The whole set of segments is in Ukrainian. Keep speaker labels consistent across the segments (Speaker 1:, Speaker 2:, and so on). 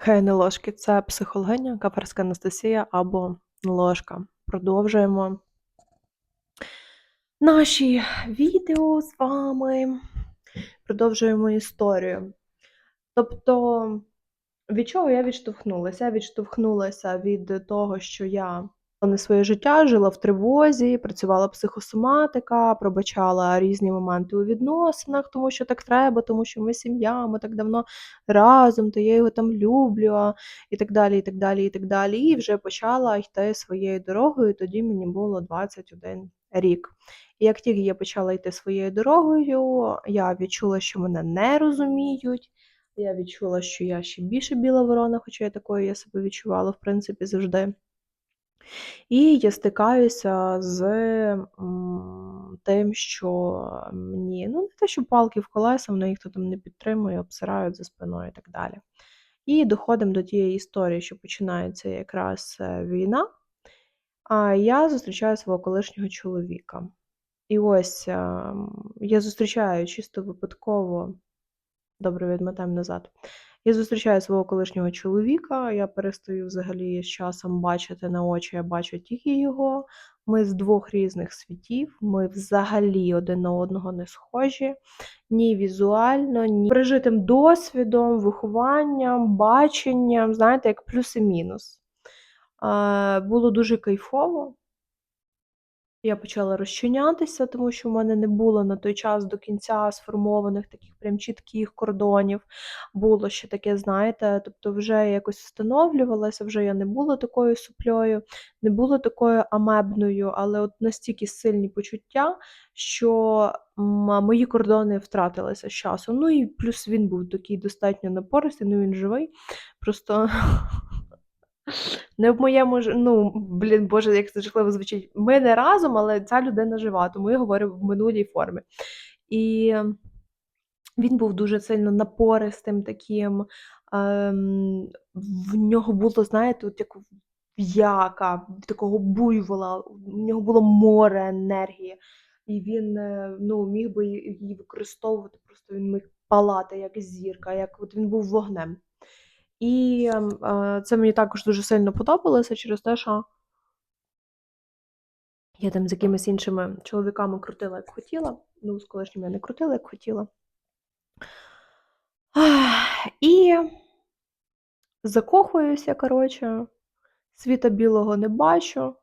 Speaker 1: Хей, не ложки, це психологиня, кафарська Анастасія або ложка. Продовжуємо наші відео з вами. Продовжуємо історію. Тобто, від чого я відштовхнулася? Я відштовхнулася від того, що я не своє життя жила в тривозі, працювала психосоматика, пробачала різні моменти у відносинах, тому що так треба, тому що ми сім'я, ми так давно разом, то я його там люблю, і так далі, і так далі, і так далі. І вже почала йти своєю дорогою. Тоді мені було 21 рік. І як тільки я почала йти своєю дорогою, я відчула, що мене не розуміють. Я відчула, що я ще більше біла ворона, хоча я такою я себе відчувала, в принципі, завжди. І я стикаюся з тим, що мені, ну, не те, що палки в колеса, мене ніхто там не підтримує, обсирають за спиною і так далі. І доходимо до тієї історії, що починається якраз е, війна. А я зустрічаю свого колишнього чоловіка. І ось е, я зустрічаю чисто випадково, добре, відмотаємо назад. Я зустрічаю свого колишнього чоловіка, я перестаю взагалі з часом бачити на очі, я бачу тільки його. Ми з двох різних світів, ми взагалі один на одного не схожі, ні візуально, ні пережитим досвідом, вихованням, баченням, знаєте, як плюс і мінус. Було дуже кайфово. Я почала розчинятися, тому що в мене не було на той час до кінця сформованих таких прям чітких кордонів. Було ще таке, знаєте, тобто вже якось встановлювалася, вже я не була такою суплею, не була такою амебною, але от настільки сильні почуття, що мої кордони втратилися з часом. Ну і плюс він був такий достатньо напористий, ну він живий. Просто не в моєму ж, ну, блін, Боже, як це жахливо звучить. Ми не разом, але ця людина жива, тому я говорю в минулій формі. І він був дуже сильно напористим таким. Ем, в нього було, знаєте, от як в'яка, такого буйвола, у нього було море енергії, і він е, ну, міг би її використовувати, просто він міг палати як зірка, як от він був вогнем. І е, це мені також дуже сильно подобалося через те, що я там з якимись іншими чоловіками крутила, як хотіла. Ну, з колишніми я не крутила, як хотіла. І закохуюся, коротше, світа білого не бачу.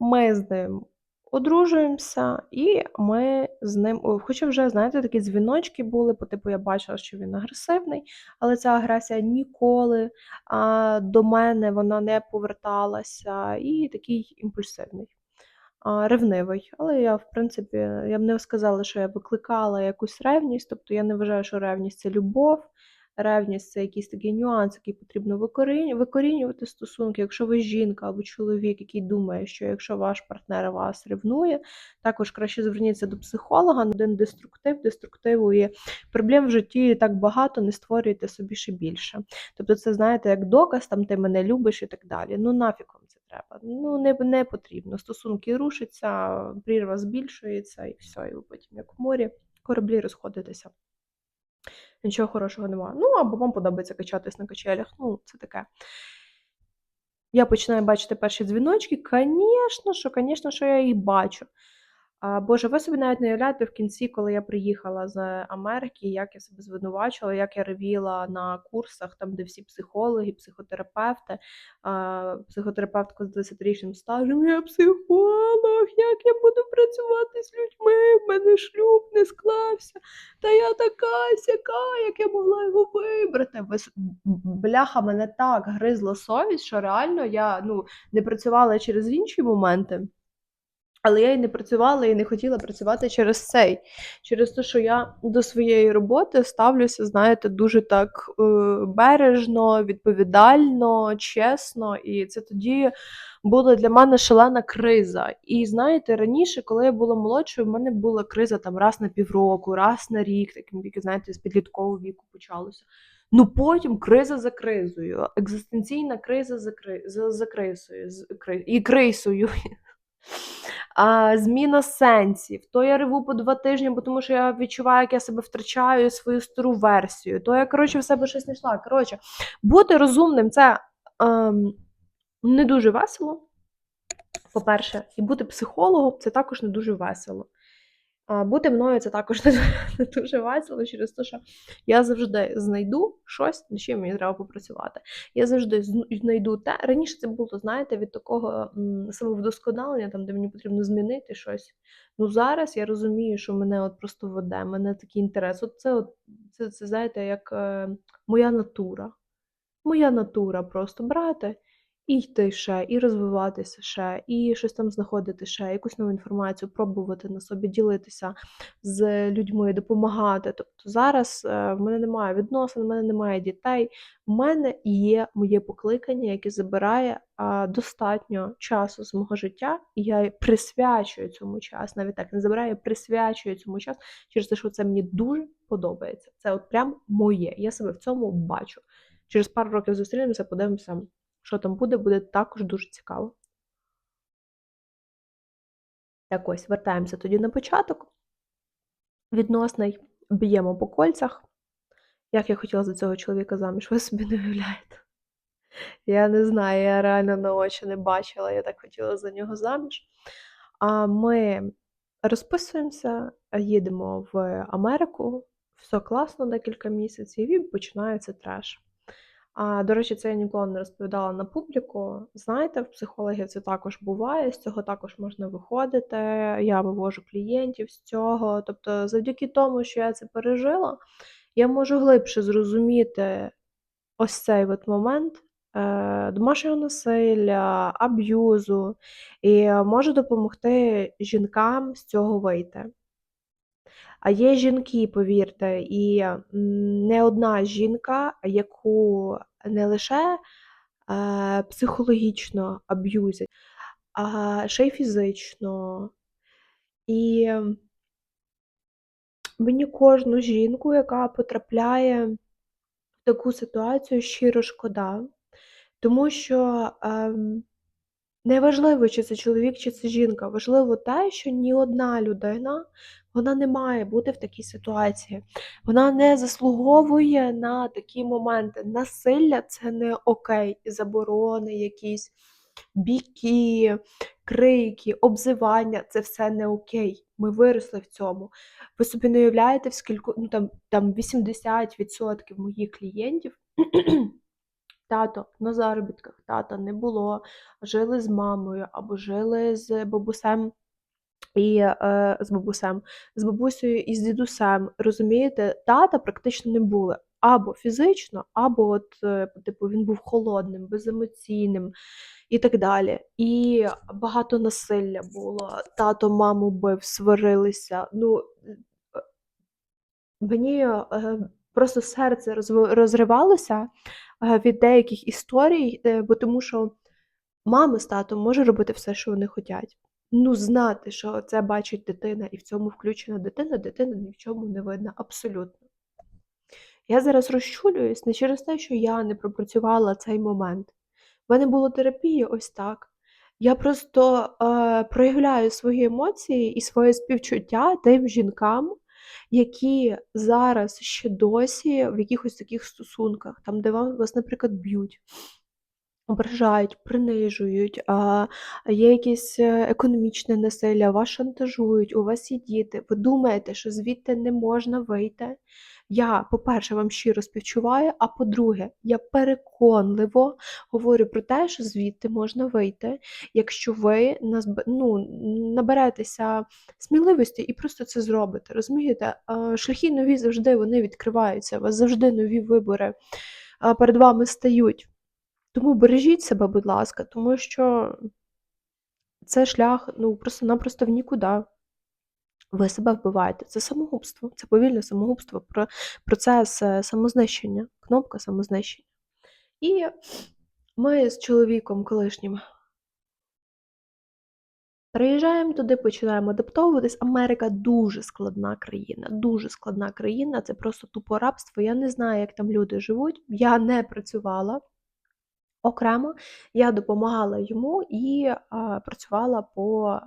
Speaker 1: Ми з ним одружуємося, і ми з ним. Хоча вже, знаєте, такі дзвіночки були, по типу я бачила, що він агресивний, але ця агресія ніколи а, до мене вона не поверталася, і такий імпульсивний, а, ревнивий. Але я, в принципі, я б не сказала, що я викликала якусь ревність, тобто я не вважаю, що ревність це любов. Ревність це якийсь такий нюанс, який потрібно викорінювати стосунки. Якщо ви жінка або чоловік, який думає, що якщо ваш партнер вас ревнує, також краще зверніться до психолога один деструктив, деструктиву і проблем в житті так багато, не створюйте собі ще більше. Тобто, це знаєте, як доказ, там ти мене любиш і так далі. Ну нафіг вам це треба. Ну не не потрібно. Стосунки рушаться, прірва збільшується і все, і ви потім, як в морі, кораблі розходитеся нічого хорошого немає. Ну, або вам подобається качатись на качелях. Ну, це таке. Я починаю бачити перші дзвіночки. Звісно, що, звісно, що я їх бачу. Боже, ви собі навіть не уявляєте в кінці, коли я приїхала з Америки, як я себе звинувачувала, як я ревіла на курсах, там, де всі психологи, психотерапевти, психотерапевтка з 10-річним стажем, я психолог, як я буду працювати з людьми, в мене шлюб не склався, та я така сяка, як я могла його вибрати. Бляха, мене так гризла совість, що реально я ну, не працювала через інші моменти. Але я і не працювала і не хотіла працювати через цей, через те, що я до своєї роботи ставлюся, знаєте, дуже так е, бережно, відповідально, чесно. І це тоді була для мене шалена криза. І знаєте, раніше, коли я була молодшою, в мене була криза там раз на півроку, раз на рік, таким тільки, знаєте, з підліткового віку почалося. Ну потім криза за кризою, екзистенційна криза за кри... за, за кризою, з... і крисою. А, зміна сенсів. То я реву по два тижні, бо тому що я відчуваю, як я себе втрачаю свою стару версію. То я, коротше, в себе щось знайшла. Коротше, бути розумним це ем, не дуже весело. По-перше, і бути психологом це також не дуже весело. Бути мною це також не, дуже весело через те, що я завжди знайду щось, над чим мені треба попрацювати. Я завжди знайду те. Раніше це було, знаєте, від такого самовдосконалення, там, де мені потрібно змінити щось. Ну зараз я розумію, що мене от просто веде, мене такий інтерес. От це, от, це, це знаєте, як е, моя натура. Моя натура просто брати і йти ще, і розвиватися ще, і щось там знаходити ще, якусь нову інформацію, пробувати на собі ділитися з людьми, допомагати. Тобто зараз е, в мене немає відносин, в мене немає дітей. В мене є моє покликання, яке забирає достатньо часу з мого життя, і я присвячую цьому час. Навіть так не забираю, я присвячую цьому час через те, що це мені дуже подобається. Це от прям моє. Я себе в цьому бачу. Через пару років зустрінемося, подивимося, що там буде, буде також дуже цікаво. Так ось, вертаємося тоді на початок. Відносний б'ємо по кольцях. Як я хотіла за цього чоловіка заміж, ви собі не уявляєте. Я не знаю, я реально на очі не бачила, я так хотіла за нього заміж. А ми розписуємося, їдемо в Америку, все класно декілька місяців, і починається треш. А, до речі, це я ніколи не розповідала на публіку. Знаєте, в психологів це також буває, з цього також можна виходити. Я вивожу клієнтів з цього. Тобто, завдяки тому, що я це пережила, я можу глибше зрозуміти ось цей от момент е, домашнього насилля, аб'юзу, і можу допомогти жінкам з цього вийти. А є жінки, повірте, і не одна жінка, яку не лише е, психологічно аб'юзять, а ще й фізично. І мені кожну жінку, яка потрапляє в таку ситуацію, щиро шкода, тому що ем, неважливо, чи це чоловік, чи це жінка, важливо те, що ні одна людина вона не має бути в такій ситуації. Вона не заслуговує на такі моменти. Насилля це не окей, заборони якісь, біки, крики, обзивання це все не окей. Ми виросли в цьому. Ви собі не уявляєте, в скільки ну там, там 80% моїх клієнтів. Тато на заробітках, тата не було, жили з мамою або жили з бабусем і е, з бабусем, з бабусею і з дідусем. Розумієте, тата практично не було. Або фізично, або от, е, типу, він був холодним, беземоційним і так далі. І багато насилля було. Тато маму бив, сварилися. Ну, е, мені е, просто серце розривалося е, від деяких історій, бо тому що мами з татом можуть робити все, що вони хочуть. Ну, знати, що це бачить дитина, і в цьому включена дитина, дитина ні в чому не видна абсолютно. Я зараз розчулююсь не через те, що я не пропрацювала цей момент. В мене було терапія ось так. Я просто е, проявляю свої емоції і своє співчуття тим жінкам, які зараз ще досі в якихось таких стосунках, там, де вас, наприклад, б'ють, ображають, принижують, а, є якесь е, економічне насилля, вас шантажують, у вас є діти. Ви думаєте, що звідти не можна вийти? Я, по-перше, вам щиро співчуваю, а по-друге, я переконливо говорю про те, що звідти можна вийти, якщо ви ну, наберетеся сміливості і просто це зробите. Розумієте? Шляхи нові завжди вони відкриваються, у вас завжди нові вибори перед вами стають. Тому бережіть себе, будь ласка, тому що це шлях, ну, просто-напросто в нікуди. Ви себе вбиваєте. Це самогубство, це повільне самогубство, процес е, самознищення, кнопка самознищення. І ми з чоловіком колишнім приїжджаємо туди, починаємо адаптовуватись. Америка дуже складна країна, дуже складна країна, це просто тупо рабство. Я не знаю, як там люди живуть. Я не працювала окремо, я допомагала йому і а, працювала по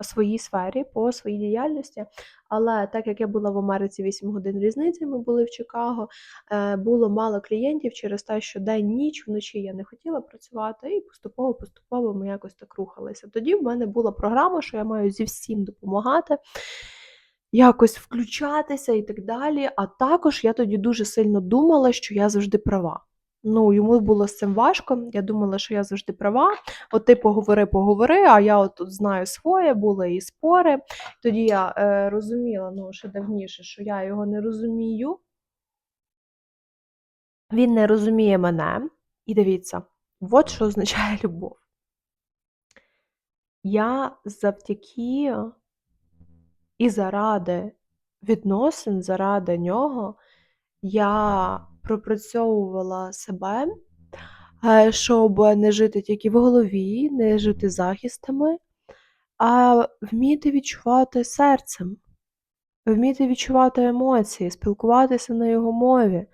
Speaker 1: своїй сфері, по своїй діяльності. Але так як я була в Америці 8 годин різниці, ми були в Чикаго, е, було мало клієнтів через те, що день, ніч, вночі я не хотіла працювати, і поступово-поступово ми якось так рухалися. Тоді в мене була програма, що я маю зі всім допомагати. Якось включатися і так далі. А також я тоді дуже сильно думала, що я завжди права. Ну, йому було з цим важко. Я думала, що я завжди права. От ти поговори, поговори, а я от тут знаю своє, були і спори. Тоді я е, розуміла, ну, ще давніше, що я його не розумію. Він не розуміє мене. І дивіться, от що означає любов. Я завдяки і заради відносин, заради нього я пропрацьовувала себе, е, щоб не жити тільки в голові, не жити захистами, а вміти відчувати серцем, вміти відчувати емоції, спілкуватися на його мові.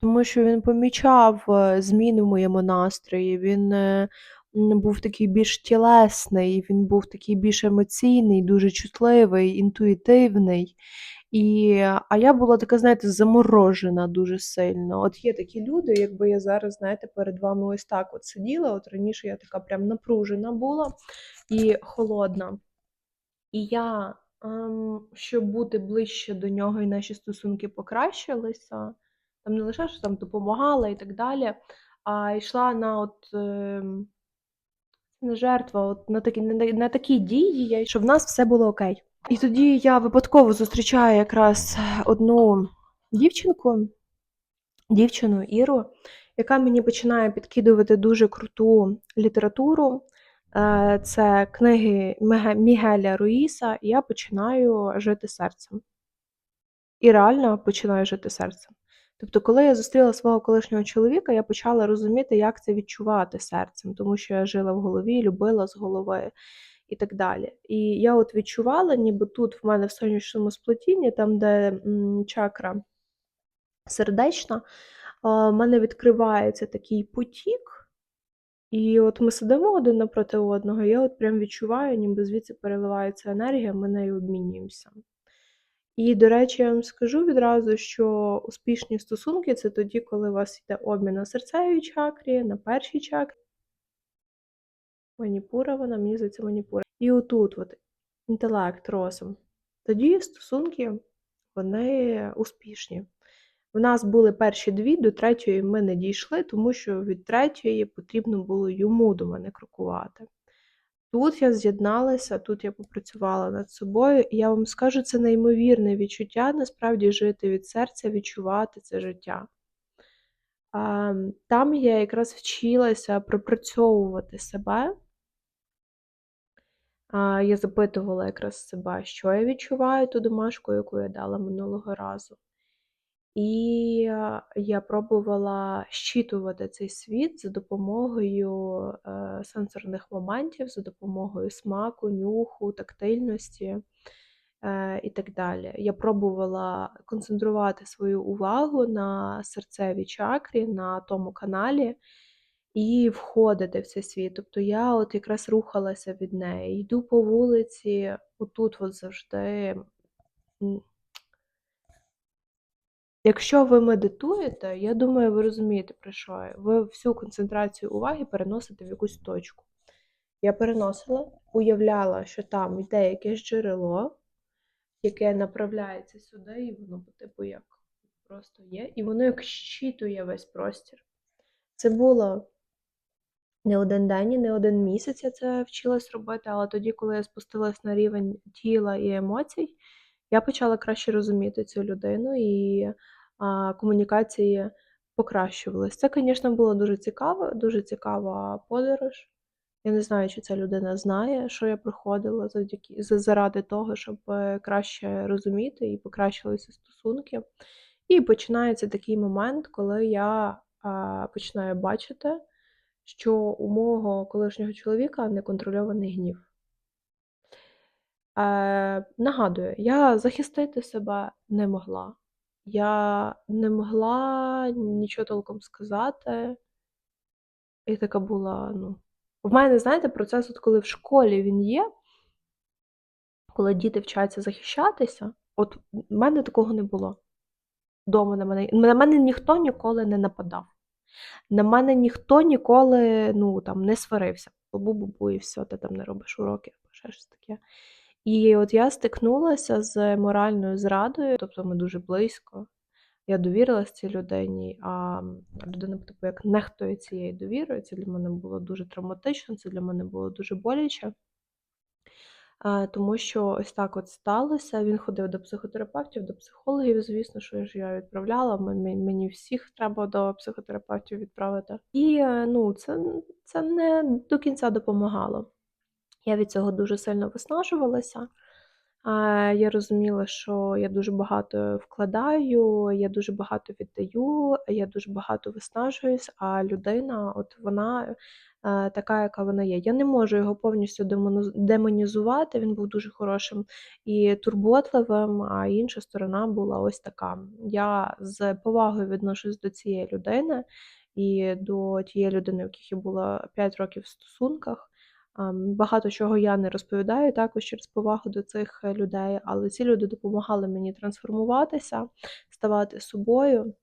Speaker 1: Тому що він помічав е, зміни в моєму настрої, він е, був такий більш тілесний, він був такий більш емоційний, дуже чутливий, інтуїтивний. І, А я була така, знаєте, заморожена дуже сильно. От є такі люди, якби я зараз, знаєте, перед вами ось так от сиділа. От раніше я така прям напружена була і холодна. І я, ем, щоб бути ближче до нього, і наші стосунки покращилися, там не лише що там допомагала і так далі, а йшла на от. Ем, не жертва, от на такі на, на такі дії, щоб в нас все було окей. І тоді я випадково зустрічаю якраз одну дівчинку, дівчину Іру, яка мені починає підкидувати дуже круту літературу. Е, це книги Мігеля Руїса, і я починаю жити серцем. І реально починаю жити серцем. Тобто, коли я зустріла свого колишнього чоловіка, я почала розуміти, як це відчувати серцем, тому що я жила в голові, любила з голови і так далі. І я от відчувала, ніби тут в мене в сонячному сплетінні, там, де чакра сердечна, в мене відкривається такий потік. І от ми сидимо один напроти одного, я от прям відчуваю, ніби звідси переливається енергія, ми нею обмінюємося. І, до речі, я вам скажу відразу, що успішні стосунки це тоді, коли у вас йде обмін на серцевій чакрі, на першій чакрі. Маніпура вона, мені здається, маніпура. І отут от інтелект, розум. Тоді стосунки, вони успішні. У нас були перші дві, до третьої ми не дійшли, тому що від третьої потрібно було йому до мене крокувати. Тут я з'єдналася, тут я попрацювала над собою, і я вам скажу, це неймовірне відчуття насправді жити від серця, відчувати це життя. Там я якраз вчилася пропрацьовувати себе. Я запитувала якраз себе, що я відчуваю ту домашку, яку я дала минулого разу. І я пробувала щитувати цей світ за допомогою е, сенсорних моментів, за допомогою смаку, нюху, тактильності і так далі. Я пробувала концентрувати свою увагу на серцевій чакрі, на тому каналі і входити в цей світ. Тобто я от якраз рухалася від неї. Йду по вулиці, отут от завжди. Якщо ви медитуєте, я думаю, ви розумієте, про що я. Ви всю концентрацію уваги переносите в якусь точку. Я переносила, уявляла, що там йде якесь джерело, яке направляється сюди, і воно, типу, як просто є, і воно як щитує весь простір. Це було не один день, і не один місяць я це вчилась робити, але тоді, коли я спустилась на рівень тіла і емоцій, я почала краще розуміти цю людину і а, комунікації покращувалися. Це, звісно, було дуже цікаво, дуже цікава подорож. Я не знаю, чи ця людина знає, що я проходила завдяки заради того, щоб е, краще розуміти і покращилися стосунки. І починається такий момент, коли я а, починаю бачити, що у мого колишнього чоловіка неконтрольований гнів. Е, Нагадую, я захистити себе не могла. Я не могла нічого толком сказати. І така була, ну. В мене, знаєте, процес, от коли в школі він є, коли діти вчаться захищатися, от в мене такого не було. Дома на мене на мене ніхто ніколи не нападав. На мене ніхто ніколи, ну, там, не сварився. Бу-бу-бу, і все, ти там не робиш уроки або ще щось таке. І от я стикнулася з моральною зрадою, тобто ми дуже близько. Я довірилась цій людині, а людина, типу, як нехтує цією довірою. Це для мене було дуже травматично, це для мене було дуже боляче. Тому що ось так от сталося. Він ходив до психотерапевтів, до психологів. Звісно, що ж я відправляла. Мені всіх треба до психотерапевтів відправити. І е, ну, це, це не до кінця допомагало. Я від цього дуже сильно виснажувалася. Я розуміла, що я дуже багато вкладаю, я дуже багато віддаю, я дуже багато виснажуюсь, а людина, от вона е, така, яка вона є. Я не можу його повністю демонізувати. Він був дуже хорошим і турботливим, а інша сторона була ось така. Я з повагою відношусь до цієї людини і до тієї людини, в яких я була 5 років в стосунках. Багато чого я не розповідаю також через повагу до цих е, людей, але ці люди допомагали мені трансформуватися, ставати собою.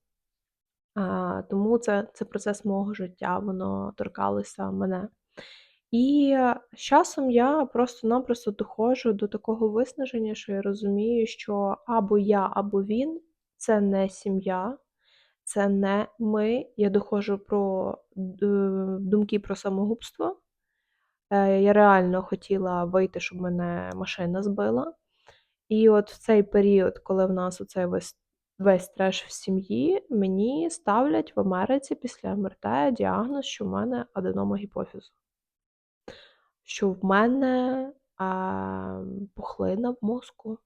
Speaker 1: Тому це, це процес мого життя, воно торкалося мене. І з часом я просто-напросто доходжу до такого виснаження, що я розумію, що або я, або він це не сім'я, це не ми. Я доходжу про думки про самогубство. Е, Я реально хотіла вийти, щоб мене машина збила. І от в цей період, коли в нас оцей весь весь треш в сім'ї, мені ставлять в Америці після МРТ діагноз, що в мене аденома гіпофізу. Що в мене а, пухлина в мозку.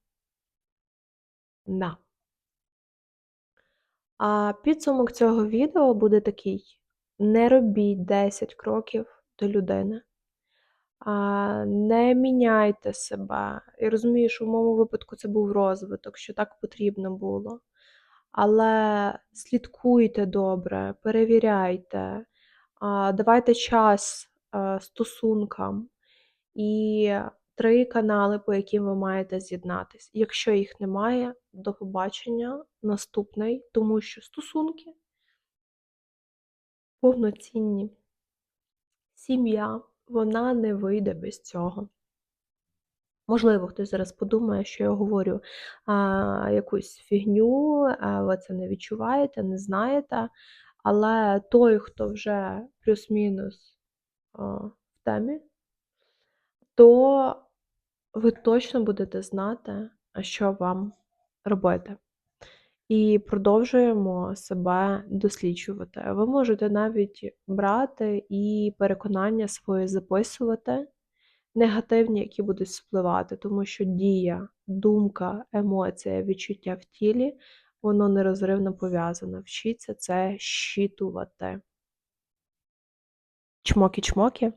Speaker 1: На. А підсумок цього відео буде такий: не робіть 10 кроків до людини. Не міняйте себе. Я розумію, що в моєму випадку це був розвиток, що так потрібно було. Але слідкуйте добре, перевіряйте, давайте час стосункам і три канали, по яким ви маєте з'єднатись. Якщо їх немає, до побачення наступний, тому що стосунки повноцінні. Сім'я вона не вийде без цього. Можливо, хтось зараз подумає, що я говорю а, якусь фігню, а, ви це не відчуваєте, не знаєте. Але той, хто вже плюс-мінус в темі, то ви точно будете знати, що вам робити. І продовжуємо себе досліджувати. Ви можете навіть брати і переконання свої записувати, негативні, які будуть спливати, тому що дія, думка, емоція, відчуття в тілі, воно нерозривно пов'язане. Вчіться це щитувати. Чмоки-чмоки.